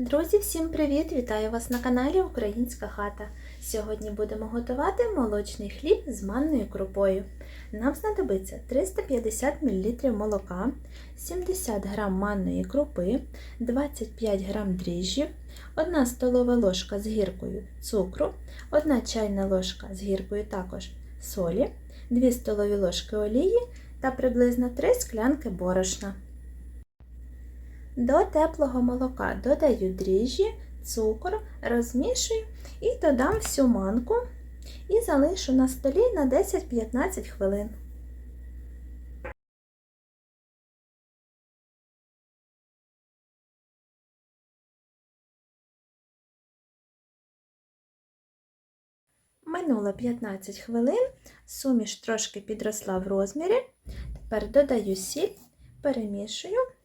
Друзі, всім привіт! Вітаю вас на каналі Українська хата. Сьогодні будемо готувати молочний хліб з манною крупою. Нам знадобиться 350 мл молока, 70 г манної крупи, 25 г дріжджів, 1 столова ложка з гіркою цукру, 1 чайна ложка з гіркою також солі, 2 столові ложки олії та приблизно 3 склянки борошна. До теплого молока додаю дріжджі, цукор, розмішую і додам всю манку і залишу на столі на 10-15 хвилин. Минуло 15 хвилин, суміш трошки підросла в розмірі. Тепер додаю сіль, перемішую.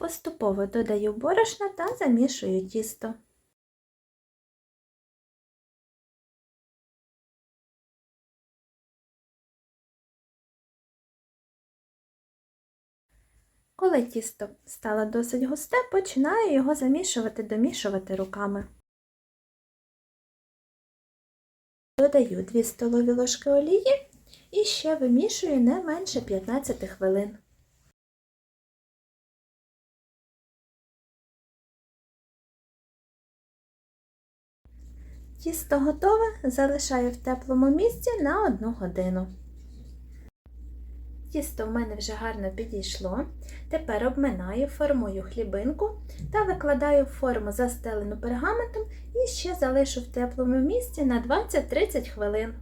Поступово додаю борошна та замішую тісто. Коли тісто стало досить густе, починаю його замішувати, домішувати руками. Додаю 2 столові ложки олії і ще вимішую не менше 15 хвилин. Тісто готове, залишаю в теплому місці на 1 годину. Тісто в мене вже гарно підійшло. Тепер обминаю, формую хлібинку та викладаю в форму застелену пергаментом і ще залишу в теплому місці на 20-30 хвилин.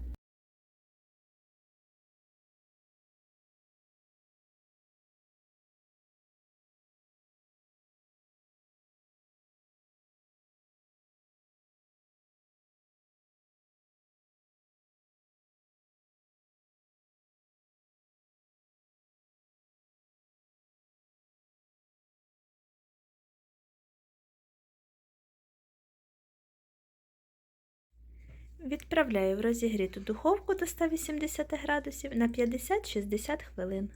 Відправляю в розігріту духовку до 180 градусів на 50-60 хвилин.